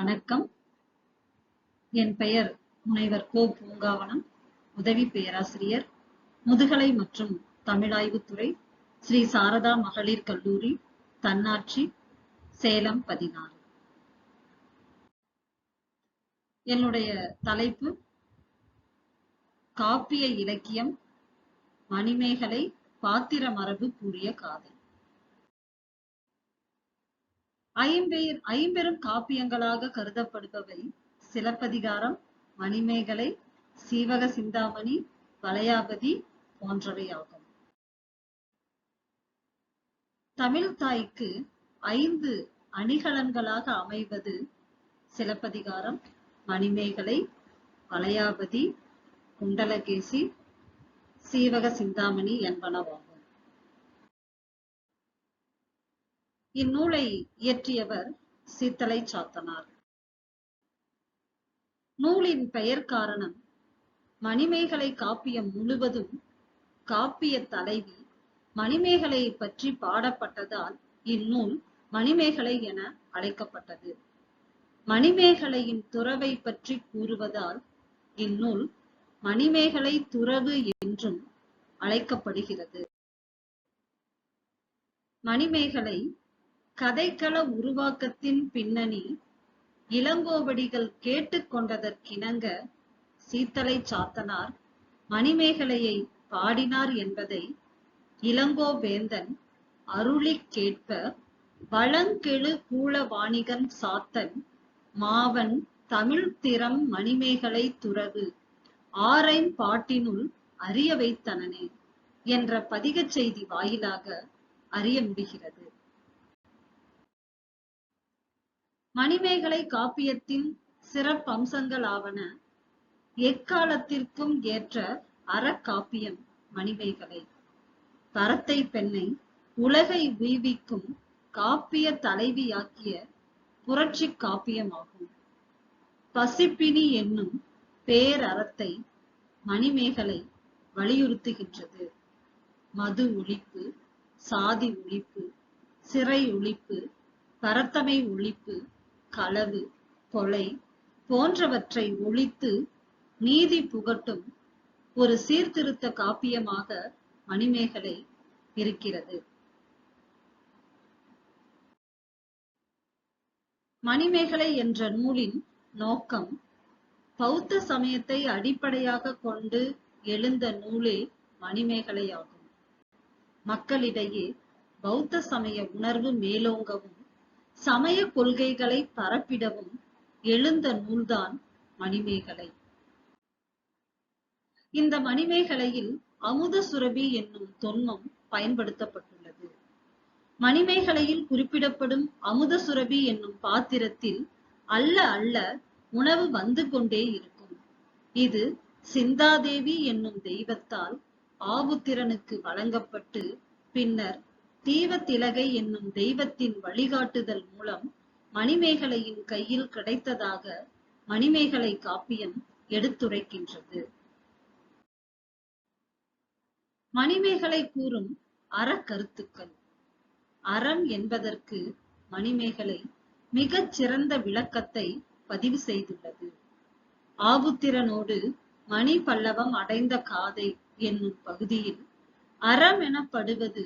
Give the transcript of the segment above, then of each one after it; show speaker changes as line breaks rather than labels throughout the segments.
வணக்கம். என் பெயர் முனைவர் கோ பூங்காவனம் உதவி பேராசிரியர் முதுகலை மற்றும் தமிழாய்வுத்துறை ஸ்ரீ சாரதா மகளிர் கல்லூரி தன்னாட்சி சேலம் பதினாறு. என்னுடைய தலைப்பு காப்பிய இலக்கியம் மணிமேகலை பாத்திர மரபு கூறிய காதல். ஐம்பெயர் ஐம்பெரும் காப்பியங்களாக கருதப்படுபவை சிலப்பதிகாரம் மணிமேகலை சீவக சிந்தாமணி வளையாபதி போன்றவை ஆகும் தமிழ் தாய்க்கு ஐந்து அணிகலன்களாக அமைவது சிலப்பதிகாரம் மணிமேகலை வளையாபதி குண்டலகேசி சீவக சிந்தாமணி என்பனவாகும். இந்நூலை இயற்றியவர் சீத்தலை சாத்தனார். நூலின் பெயர் காரணம் மணிமேகலை காப்பியம் முழுவதும் காப்பிய தலைவி மணிமேகலை பற்றி பாடப்பட்டதால் இந்நூல் மணிமேகலை என அழைக்கப்பட்டது. மணிமேகலையின் துறவை பற்றி கூறுவதால் இந்நூல் மணிமேகலை துறவு என்றும் அழைக்கப்படுகிறது. மணிமேகலை கதைக்கள உருவாக்கத்தின் பின்னணி இளங்கோவடிகள் கேட்டுக்கொண்டதற்கிணங்க சீத்தலை சாத்தனார் மணிமேகலையை பாடினார் என்பதை இளங்கோவேந்தன் அருளிக் கேட்ப வளங்கெழு கூலவாணிகன் சாத்தன் மாவன் தமிழ்த்திறம் மணிமேகலை துறவு ஆரைம் பாட்டினுள் அறிய வைத்தனனே என்ற பதிகச் செய்தி வாயிலாக அறிய முடிகிறது மணிமேகலை காப்பியத்தின் சிறப்பம்சங்களாவன எக்காலத்திற்கும் ஏற்ற அறக்காப்பியம் மணிமேகலை. பரத்தை பெண்ணை உலகை உய்விக்கும் காப்பிய தலைவியாக்கிய புரட்சி காப்பியமாகும். பசிப்பினி என்னும் பேரறத்தை மணிமேகலை வலியுறுத்துகின்றது. மது ஒழிப்பு சாதி ஒழிப்பு சிறை ஒழிப்பு பரத்தமை ஒழிப்பு களவு கொலை போன்றவற்றை ஒழித்து நீதி புகட்டும் ஒரு சீர்திருத்த காப்பியமாக மணிமேகலை இருக்கிறது. மணிமேகலை என்ற நூலின் நோக்கம் பௌத்த சமயத்தை அடிப்படையாக கொண்டு எழுந்த நூலே மணிமேகலையாகும். மக்களிடையே பௌத்த சமய உணர்வு மேலோங்கவும் சமய கொள்கைகளை பரப்பிடவும் எழுந்த நூல்தான் மணிமேகலை. இந்த மணிமேகலையில் அமுத சுரபி என்னும் தொன்மம் பயன்படுத்தப்பட்டுள்ளது. மணிமேகலையில் குறிப்பிடப்படும் அமுத சுரபி என்னும் பாத்திரத்தில் அல்ல அல்ல உணவு வந்து கொண்டே இருக்கும். இது சிந்தாதேவி என்னும் தெய்வத்தால் ஆபுத்திரனுக்கு வழங்கப்பட்டு பின்னர் தீவத்திலகை என்னும் தெய்வத்தின் வழிகாட்டுதல் மூலம் மணிமேகலையின் கையில் கிடைத்ததாக மணிமேகலை காப்பியம் எடுத்துரைக்கின்றது. மணிமேகலை கூறும் அறக்கருத்துக்கள். அறம் என்பதற்கு மணிமேகலை மிகச் சிறந்த விளக்கத்தை பதிவு செய்துள்ளது. ஆபுத்திரனோடு மணி பல்லவம் அடைந்த காதை என்னும் பகுதியில் அறம் எனப்படுவது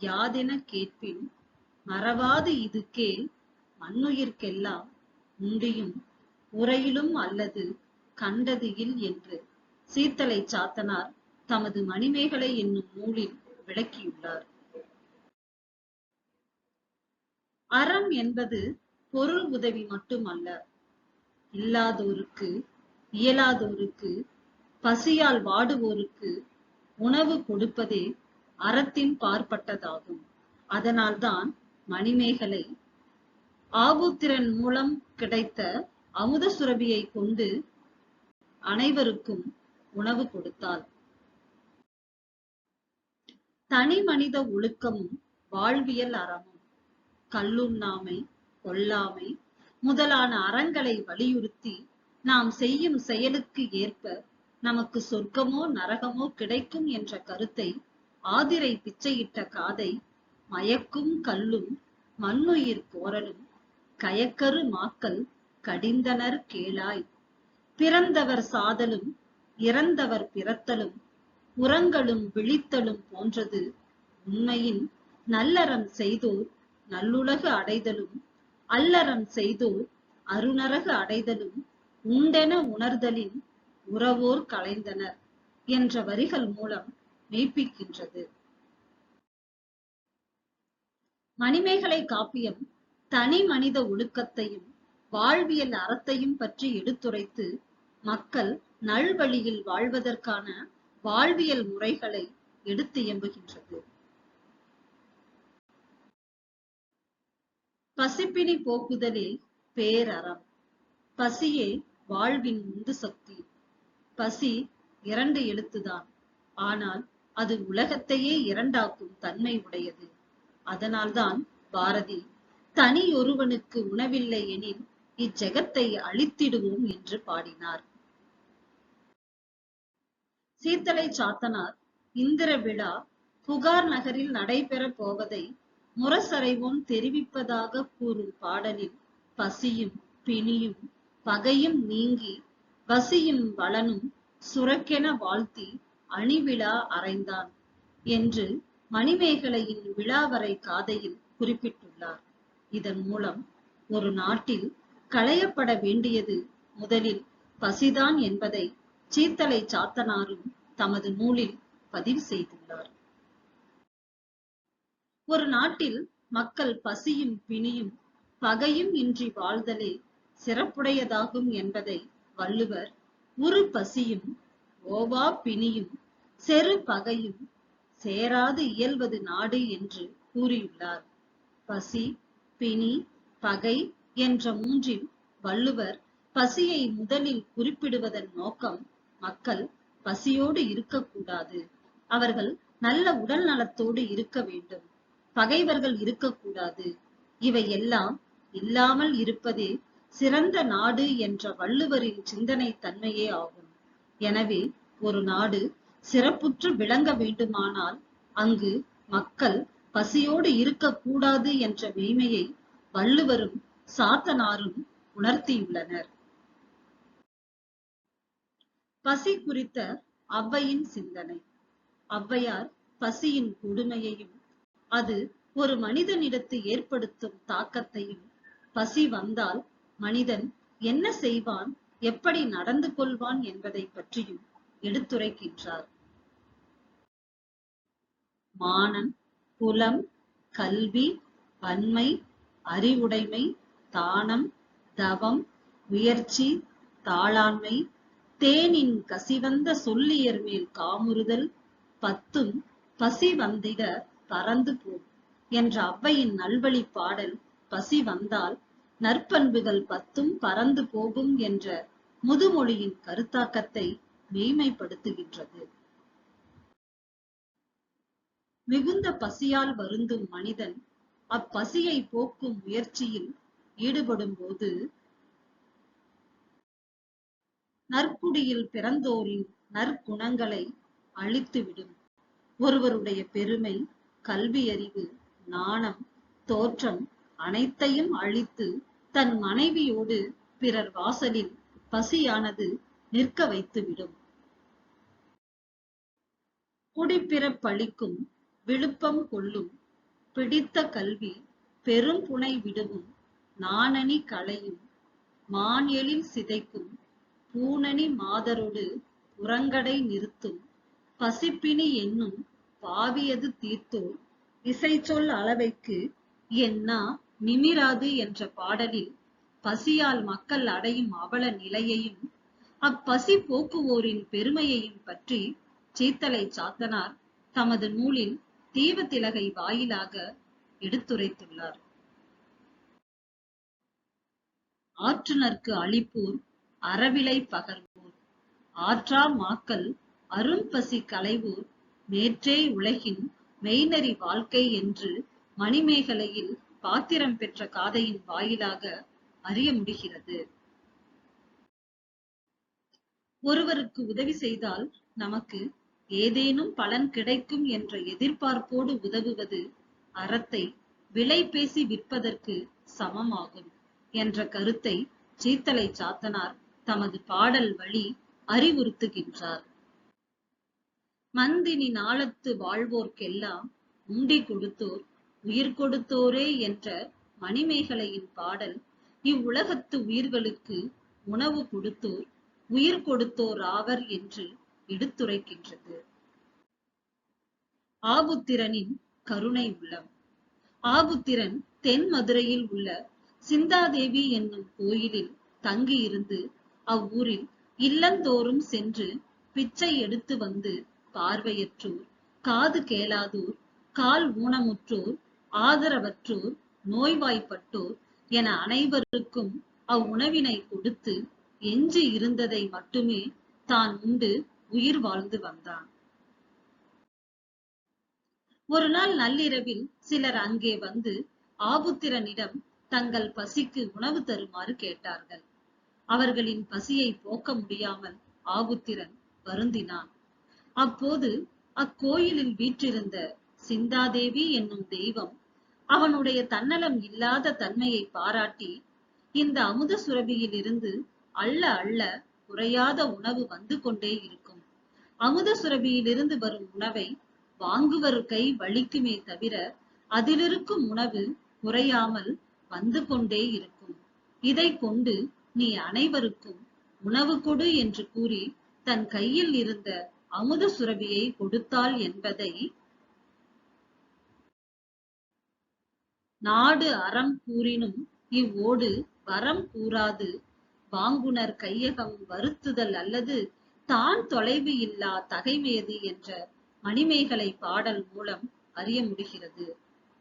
யாதென கேட்பின் மறவாது இது கேள் மண்ணுயிர்க்கெல்லாம் உண்டியும் உரையிலும் அல்லது கண்டது இல் என்று சீத்தலை சாத்தனார் தமது மணிமேகலை என்னும் நூலில் விளக்கியுள்ளார். அறம் என்பது பொருள் உதவி மட்டுமல்ல இல்லாதோருக்கு இயலாதோருக்கு பசியால் வாடுவோருக்கு உணவு கொடுப்பதே அறத்தின் பார்ப்பட்டதாகும். அதனால்தான் மணிமேகலை ஆபுத்திரன் மூலம் கிடைத்த அமுத சுரபியை கொண்டு அனைவருக்கும் உணவு கொடுத்தாள். தனி மனித ஒழுக்கமும் வாழ்வியல் அறமும் கல்லுண்ணாமை கொல்லாமை முதலான அறங்களை வலியுறுத்தி நாம் செய்யும் செயலுக்கு ஏற்ப நமக்கு சொர்க்கமோ நரகமோ கிடைக்கும் என்ற கருத்தை ஆதிரை பிச்சையிட்ட காதை மயக்கும் கல்லும் மண்ணுயிர் கோரலும் கயக்கரு மாக்கள் கடிந்தனர் கேளாய். பிறந்தவர் சாதலும் இறந்தவர் பிறத்தலும் உறங்களும் விழித்தலும் போன்றது உண்மையின் நல்லறம் செய்தோர் நல்லுலகு அடைதலும் அல்லறம் செய்தோர் அருணரகு அடைதலும் உண்டென உணர்தலின் உறவோர் கலைந்தனர் என்ற வரிகள் மூலம் மெய்ப்பிக்கின்றது. மணிமேகலை காப்பியம் தனி மனித ஒழுக்கத்தையும் வாழ்வியல் அறத்தையும் பற்றி எடுத்துரைத்து மக்கள் நல்வழியில் வாழ்வதற்கான வாழ்வியல் முறைகளை எடுத்து எம்புகின்றது பசிப்பினி போக்குதலே பேரறம். பசியே வாழ்வின் உந்து சக்தி. பசி இரண்டு எழுத்துதான். ஆனால் அது உலகத்தையே இரண்டாக்கும் தன்மை உடையது. அதனால்தான் பாரதி தனியொருவனுக்கு உணவில்லை எனில் இச்செகத்தை அழித்திடுவோம் என்று பாடினார். சீத்தலை சாத்தனார் இந்திர விழா புகார் நகரில் நடைபெற போவதை முரசறைவோன் தெரிவிப்பதாக கூறும் பாடலில் பசியும் பிணியும் பகையும் நீங்கி வசியும் வளனும் சுரக்கென வாழ்த்தி அணிவிழா அறைந்தான் என்று மணிமேகலையின் விழாவரை காதையில் குறிப்பிட்டுள்ளார். இதன் மூலம் ஒரு நாட்டில் களையப்பட வேண்டியது முதலில் பசிதான் என்பதை சீத்தலை சாத்தனாரும் தமது நூலில் பதிவு செய்துள்ளார். ஒரு நாட்டில் மக்கள் பசியும் பிணியும் பகையும் இன்றி வாழ்தலே சிறப்புடையதாகும் என்பதை வள்ளுவர் உரு பசியும் ஓவா பிணியும் செரு பகையும் சேராது இயல்வது நாடு என்று கூறியுள்ளார். பசி பிணி பகை என்ற மூன்றில் வள்ளுவர் பசியை முதலில் குறிப்பிடுவதன் நோக்கம் மக்கள் பசியோடு இருக்கக்கூடாது. அவர்கள் நல்ல உடல் நலத்தோடு இருக்க வேண்டும். பகைவர்கள் இருக்கக்கூடாது. இவை எல்லாம் இல்லாமல் இருப்பதே சிறந்த நாடு என்ற வள்ளுவரின் சிந்தனை தன்மையே ஆகும். எனவே ஒரு நாடு சிறப்புற்று விளங்க வேண்டுமானால் அங்கு மக்கள் பசியோடு இருக்கக்கூடாது என்ற மெய்மையை வள்ளுவரும் சாத்தனாரும் உணர்த்தியுள்ளனர். பசி குறித்த அவ்வையின் சிந்தனை. ஔவையார் பசியின் கொடுமையையும் அது ஒரு மனிதனிடத்து ஏற்படுத்தும் தாக்கத்தையும் பசி வந்தால் மனிதன் என்ன செய்வான் எப்படி நடந்து கொள்வான் என்பதை பற்றியும் எடுத்துரைக்கின்றார். மானம் குலம் கல்வி வன்மை அறிவுடைமை தானம் தவம் முயற்சி தாளாண்மை தேனின் கசிவந்த சொல்லியர் மேல் காமுறுதல் பத்தும் பசி வந்திட பறந்து போம் என்ற அவ்வையின் நல்வழி பாடல் பசி வந்தால் நற்பண்புகள் பத்தும் பறந்து போகும் என்ற முதுமொழியின் கருத்தாக்கத்தை மெய்மைப்படுத்துகின்றது மிகுந்த பசியால் வருந்தும் மனிதன் அப்பசியை போக்கும் முயற்சியில் ஈடுபடும் போது நற்குடியில் பிறந்தோரின் நற்குணங்களை அழித்துவிடும். ஒருவருடைய பெருமை கல்வியறிவு நாணம் தோற்றம் அனைத்தையும் அழித்து தன் மனைவியோடு பிறர் வாசலில் பசியானது நிற்க வைத்துவிடும். குடிப்பிறப்பளிக்கும் விழுப்பம் கொள்ளும் பிடித்த கல்வி பெரும் புனை விடுவும் நாணனி களையும் மான் எழில் சிதைக்கும் பூனணி மாதரோடு புறங்கடை நிறுத்தும் பசிப்பினி என்னும் பாவியது தீர்த்தோர் இசைச்சொல் அளவைக்கு என்னா நிமிராது என்ற பாடலில் பசியால் மக்கள் அடையும் அவல நிலையையும் அப்பசி போக்குவோரின் பெருமையையும் பற்றி சீத்தலை சாத்தனார் தமது நூலில் தீவத்திலகை வாயிலாக எடுத்துரைத்துள்ளார். ஆற்றுநர்க்கு அளிப்போர் அறவிலை பகர்வோர் ஆற்றா மாக்கள் அரும்பசி களைவோர் நேற்றே உலகின் மெய்நெறி வாழ்க்கை என்று மணிமேகலையில் பாத்திரம் பெற்ற காதையின் வாயிலாக அறிய முடிகிறது. ஒருவருக்கு உதவி செய்தால் நமக்கு ஏதேனும் பலன் கிடைக்கும் என்ற எதிர்பார்ப்போடு உதவுவது அறத்தை விலை பேசி விற்பதற்கு சமமாகும் என்ற கருத்தை சீத்தலை சாத்தனார் தமது பாடல் வழி அறிவுறுத்துகின்றார். மந்தினி நாளத்து வாழ்வோர்க்கெல்லாம் உண்டி கொடுத்தோர் உயிர் கொடுத்தோரே என்ற மணிமேகலையின் பாடல் இவ்வுலகத்து உயிர்களுக்கு உணவு கொடுத்தோர் உயிர் கொடுத்தோர் ஆவர் என்று எடுத்துரைக்கின்றது. ஆபுத்திரனின் கருணை உள்ளம். ஆபுத்திரன் தென் மதுரையில் உள்ள சிந்தாதேவி என்னும் கோயிலில் தங்கியிருந்து அவ்வூரில் இல்லந்தோறும் சென்று பிச்சை எடுத்து வந்து பார்வையற்றோர் காது கேளாதோர் கால் ஊனமுற்றோர் ஆதரவற்றோர் நோய்வாய்ப்பட்டோர் என அனைவருக்கும் அவ்வுணவினை கொடுத்து எஞ்சி இருந்ததை மட்டுமே தான் உண்டு உயிர் வாழ்ந்து வந்தான். ஒரு நாள் நள்ளிரவில் சிலர் அங்கே வந்து ஆபுத்திரனிடம் தங்கள் பசிக்கு உணவு தருமாறு கேட்டார்கள். அவர்களின் பசியை போக்க முடியாமல் ஆபுத்திரன் வருந்தினான். அப்போது அக்கோயிலில் வீற்றிருந்த சிந்தாதேவி என்னும் தெய்வம் அவனுடைய தன்னலம் இல்லாத தன்மையை பாராட்டி இந்த அமுத சுரபியில் இருந்து அள்ள அள்ள குறையாத உணவு வந்து கொண்டே இருக்கும். அமுத சுரபியிலிருந்து வரும் உணவை வாங்குவர் கை வலிக்குமே தவிர அதிலிருக்கும் உணவு குறையாமல் வந்து கொண்டே இருக்கும். இதை கொண்டு நீ அனைவருக்கும் உணவு கொடு என்று கூறி தன் கையில் இருந்த அமுத சுரபியை கொடுத்தாள் என்பதை நாடு அறம் கூறினும் இவ்வோடு வரம் கூறாது. வாங்குனர் கையகம் வருத்துதல் அல்லது தான் தொலைவு இல்லா தகைமையது என்ற மணிமேகலை பாடல் மூலம் அறிய முடிகிறது.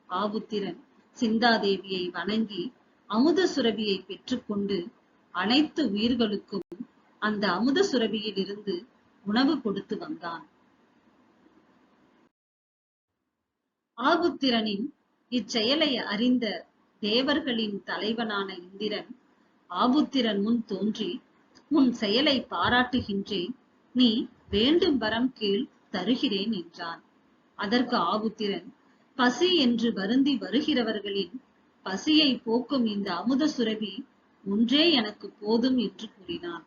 ஆபுத்திரன் சிந்தாதேவியை வணங்கி அமுத சுரபியை பெற்றுக்கொண்டு அனைத்து உயிர்களுக்கும் அந்த அமுத சுரபியில் இருந்து உணவு கொடுத்து வந்தான். ஆபுத்திரனின் இச்செயலை அறிந்த தேவர்களின் தலைவனான இந்திரன் ஆபுத்திரன் முன் தோன்றி உன் செயலை பாராட்டுகின்றேன். நீ வேண்டும் வரம் கீழ் தருகிறேன் என்றான். அதற்கு ஆபுத்திரன் பசி என்று வருந்தி வருகிறவர்களின் பசியை போக்கும் இந்த அமுத சுரபி ஒன்றே எனக்கு போதும் என்று கூறினான்.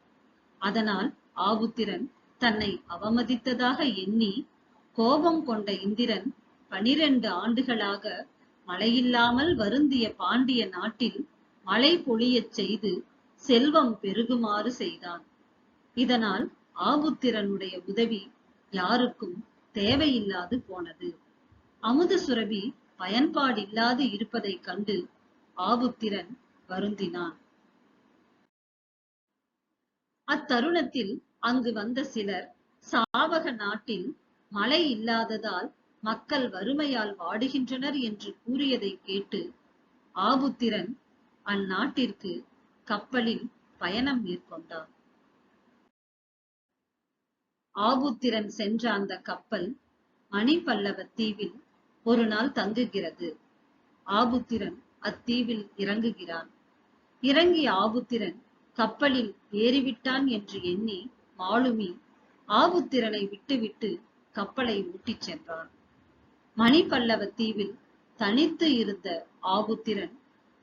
அதனால் ஆபுத்திரன் தன்னை அவமதித்ததாக எண்ணி கோபம் கொண்ட இந்திரன் பனிரெண்டு ஆண்டுகளாக மழையில்லாமல் வருந்திய பாண்டிய நாட்டில் மழை பொழியச் செய்து செல்வம் பெருகுமாறு செய்தான். இதனால் ஆபுத்திரனுடைய உதவி யாருக்கும் தேவையில்லாது போனது. அமுத சுரபி பயன்பாடில்லாது இருப்பதைக் கண்டு ஆபுத்திரன் வருந்தினான். அத்தருணத்தில் அங்கு வந்த சிலர் சாவக நாட்டில் மழை இல்லாததால் மக்கள் வறுமையால் வாடுகின்றனர் என்று கூறியதை கேட்டு ஆபுத்திரன் அந்நாட்டிற்கு கப்பலில் பயணம் மேற்கொண்டான். ஆபுத்திரன் சென்ற அந்த கப்பல் மணிப்பல்லவ தீவில் ஒரு நாள் தங்குகிறது. ஆபுத்திரன் அத்தீவில் இறங்குகிறான். இறங்கிய ஆபுத்திரன் கப்பலில் ஏறிவிட்டான் என்று எண்ணி மாலுமி ஆபுத்திரனை விட்டுவிட்டு கப்பலை ஓட்டிச் சென்றான். மணிப்பல்லவ தீவில் தனித்து இருந்த ஆபுத்திரன்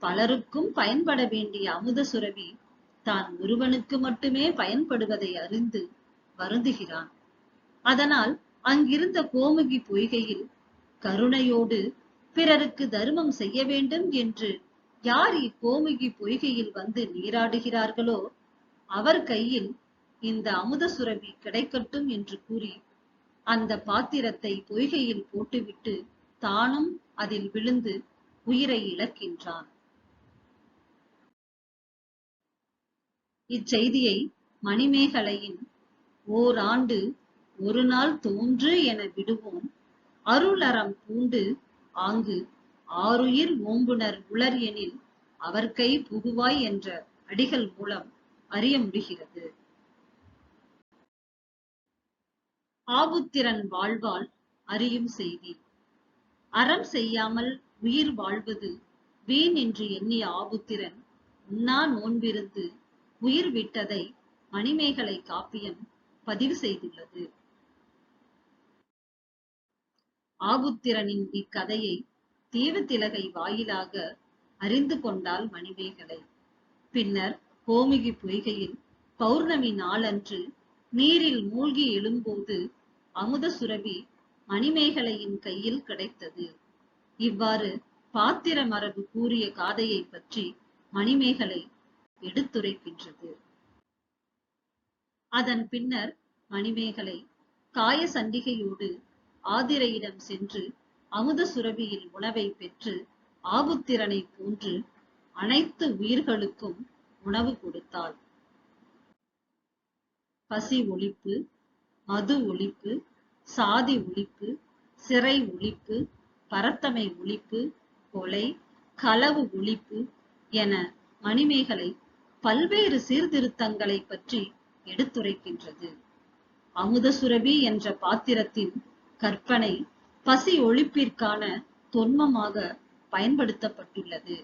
பலருக்கும் பயன்பட வேண்டிய அமுத சுரபி தான் ஒருவனுக்கு மட்டுமே பயன்படுவதை அறிந்து வருந்துகிறான். அதனால் அங்கிருந்த கோமுகி பொய்கையில் கருணையோடு பிறருக்கு தர்மம் செய்ய வேண்டும் என்று யார் இக்கோமுகி பொய்கையில் வந்து நீராடுகிறார்களோ அவர் கையில் இந்த அமுத சுரபி கிடைக்கட்டும் என்று கூறி அந்த பாத்திரத்தை பொய்கையில் போட்டுவிட்டு தானும் அதில் விழுந்து உயிரை இழக்கின்றான். இச்செய்தியை மணிமேகலையின் ஓராண்டு ஒரு நாள் தோன்று என விடுவோம். அருளறம் பூண்டு ஆங்கு ஆருயிர் ஓம்புனர் உளர் எனில் அவர் கை புகுவாய் என்ற அடிகள் மூலம் அறிய முடிகிறது. ஆபுத்திரன் வாழ்வால் அறியும் செய்தி. அறம் செய்யாமல் உயிர் வாழ்வது வீண் என்று எண்ணிய ஆபுத்திரன் உண்ணா நோன்பிருந்து உயிர் விட்டதை மணிமேகலை காப்பியம் பதிவு செய்துள்ளது. ஆபுத்திரனின் இக்கதையை தீவத்திலகை வாயிலாக அறிந்து கொண்டாள் மணிமேகலை. பின்னர் கோமுகி பொய்கையில் பௌர்ணமி நாளன்று நீரில் மூழ்கி எழும்போது அமுத சுரபி மணிமேகலையின் கையில் கிடைத்தது. இவ்வாறு பாத்திர மரபு கூறிய காதையை பற்றி மணிமேகலை எடுத்துரைக்கின்றது. அதன் பின்னர் மணிமேகலை காய சண்டிகையோடு ஆதிரையிடம் சென்று அமுத சுரபியில் உணவை பெற்று ஆபுத்திரனை போன்று அனைத்து உயிர்களுக்கும் உணவு கொடுத்தாள். பசி ஒழிப்பு மது ஒழிப்பு சாதி ஒழிப்பு சிறை ஒழிப்பு பரத்தமை ஒழிப்பு கொலை களவு ஒழிப்பு என மணிமேகலை பல்வேறு சீர்திருத்தங்களை பற்றி எடுத்துரைக்கின்றது. அமுதசுரபி என்ற பாத்திரத்தின் கற்பனை பசி ஒழிப்பிற்கான தொன்மமாக பயன்படுத்தப்பட்டுள்ளது.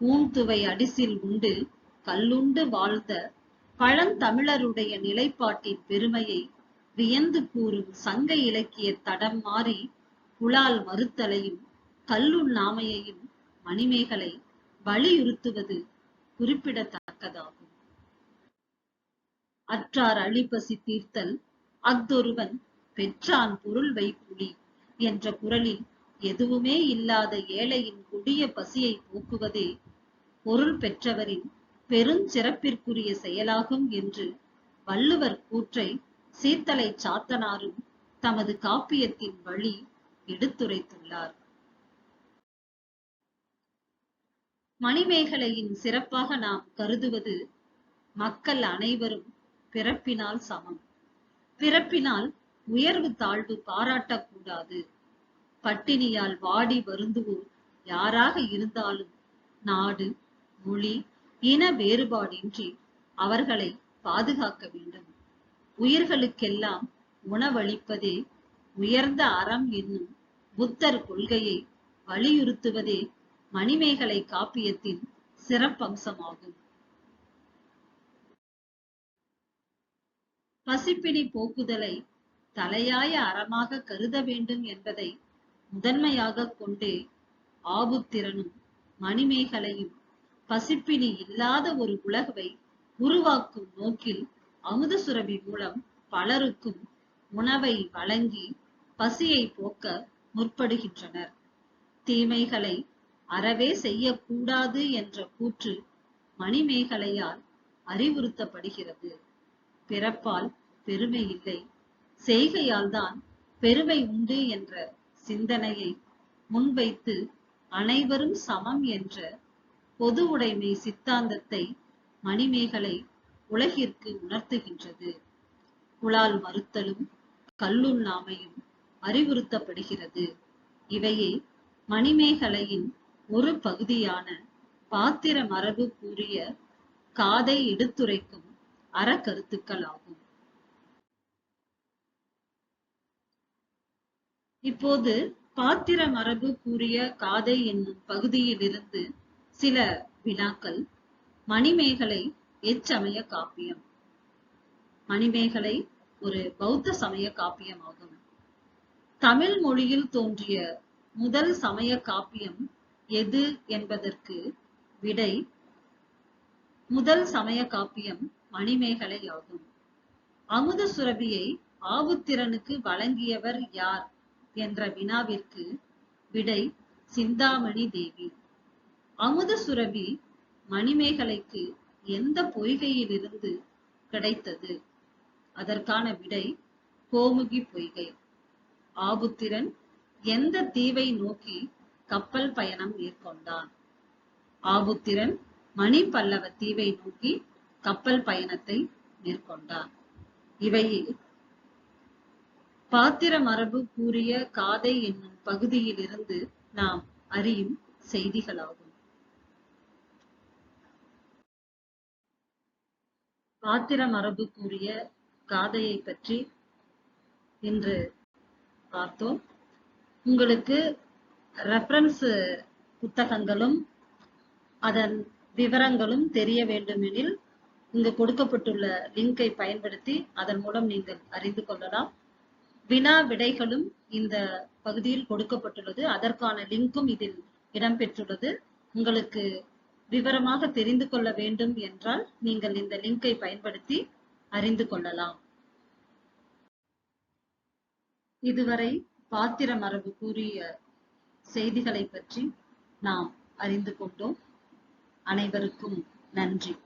ஊன்துவை அடிசில் உண்டு கல்லுண்டு வாழ்ந்த பழந்தமிழருடைய நிலைப்பாட்டின் பெருமையை வியந்து கூறும் சங்க இலக்கிய தடம் மாறி புலால் மறுத்தலையும் கல்லுண்ணாமையையும் மணிமேகலை வலியுறுத்துவது குறிப்பிடத்தக்கதாகும். அற்றார் அழிப்பசி தீர்த்தல் அஃதொருவன் பெற்றான் பொருள் வைப்புலி என்ற குரலில் எதுவுமே இல்லாத ஏழையின் கொடிய பசியை போக்குவதே பொருள் பெற்றவரின் பெருஞ்சிறப்பிற்குரிய செயலாகும் என்று வள்ளுவர் கூற்றை சீத்தலை சாத்தனாரும் தமது காப்பியத்தின் வழி எடுத்துரைத்துள்ளார். மணிமேகலையின் சிறப்பாக நாம் கருதுவது மக்கள் அனைவரும் பிறப்பினால் சமம். பிறப்பினால் உயர்வு தாழ்வு பாராட்டக்கூடாது. பட்டினியால் வாடி வருந்துவோர் யாராக இருந்தாலும் நாடு மொழி இன வேறுபாடின்றி அவர்களை பாதுகாக்க வேண்டும். உயிர்களுக்கெல்லாம் உணவளிப்பதே உயர்ந்த அறம் என்னும் புத்தர் கொள்கையை வலியுறுத்துவதே மணிமேகலை காப்பியத்தின் சிறப்பம்சமாகும். பசிப்பினி போக்குதலை தலையாய அறமாக கருத வேண்டும் என்பதை முதன்மையாக கொண்டே ஆபுத்திரனும் மணிமேகலையும் பசிப்பினி இல்லாத ஒரு உலகவை உருவாக்கும் நோக்கில் அமுத சுரபி மூலம் பலருக்கும் உணவை வழங்கி பசியை போக்க முற்படுகின்றனர். தீமைகளை அறவே செய்யக்கூடாது என்ற கூற்று மணிமேகலையால் அறிவுறுத்தப்படுகிறது. பிறப்பால் பெருமை இல்லை. செய்கையால் தான் பெருமை உண்டு என்ற சிந்தனையை முன்வைத்து அனைவரும் சமம் என்ற பொது உடைமை சித்தாந்தத்தை மணிமேகலை உலகிற்கு உணர்த்துகின்றது. புலால் மறுத்தலும் கல்லுண்ணாமையும் அறிவுறுத்தப்படுகிறது. இவையே மணிமேகலையின் ஒரு பகுதியான பாத்திர மரபு கூறிய காதை எடுத்துரைக்கும் அறக்கருத்துக்கள் ஆகும். இப்போது பாத்திர மரபு கூறிய காதை என்னும் பகுதியிலிருந்து சில வினாக்கள் மணிமேகலை எச்சமய காப்பியம். மணிமேகலை ஒரு பௌத்த சமய காப்பியமாகும். தமிழ் மொழியில் தோன்றிய முதல் சமய காப்பியம் எது என்பதற்கு விடை முதல் சமய காப்பியம் மணிமேகலை ஆகும் அமுத சுரபியை ஆவுத்திறனுக்கு வழங்கியவர் யார் என்ற வினாவிற்கு விடை சிந்தாமணி தேவி. அமுத சுரபி மணிமேகலைக்கு எந்த பொய்கையிலிருந்து கிடைத்தது? அதற்கான விடை கோமுகி பொய்கை. ஆபுத்திரன் எந்த தீவை நோக்கி கப்பல் பயணம் மேற்கொண்டான்? ஆபுத்திரன் மணி பல்லவ தீவை நோக்கி கப்பல் பயணத்தை மேற்கொண்டான். இவையில் பாத்திர மரபு கூறிய காதை என்னும் பகுதியிலிருந்து நாம் அறியும் செய்திகளாகும். பாத்திர மரபு கூறிய காதையை பற்றி இன்று பார்த்தோம். உங்களுக்கு ரெஃபரன்ஸ் புத்தகங்களும் அதன் விவரங்களும் தெரிய வேண்டுமெனில் இங்கு கொடுக்கப்பட்டுள்ள லிங்கை பயன்படுத்தி அதன் மூலம் நீங்கள் அறிந்து கொள்ளலாம். வினா விடைகளும் இந்த பகுதியில் கொடுக்கப்பட்டுள்ளது. அதற்கான லிங்கும் இதில் இடம்பெற்றுள்ளது. உங்களுக்கு விவரமாக தெரிந்து கொள்ள வேண்டும் என்றால் நீங்கள் இந்த லிங்கை பயன்படுத்தி அறிந்து கொள்ளலாம். இதுவரை பாத்திர மரபு கூறிய செய்திகளை பற்றி நாம் அறிந்து கொண்டோம். அனைவருக்கும் நன்றி.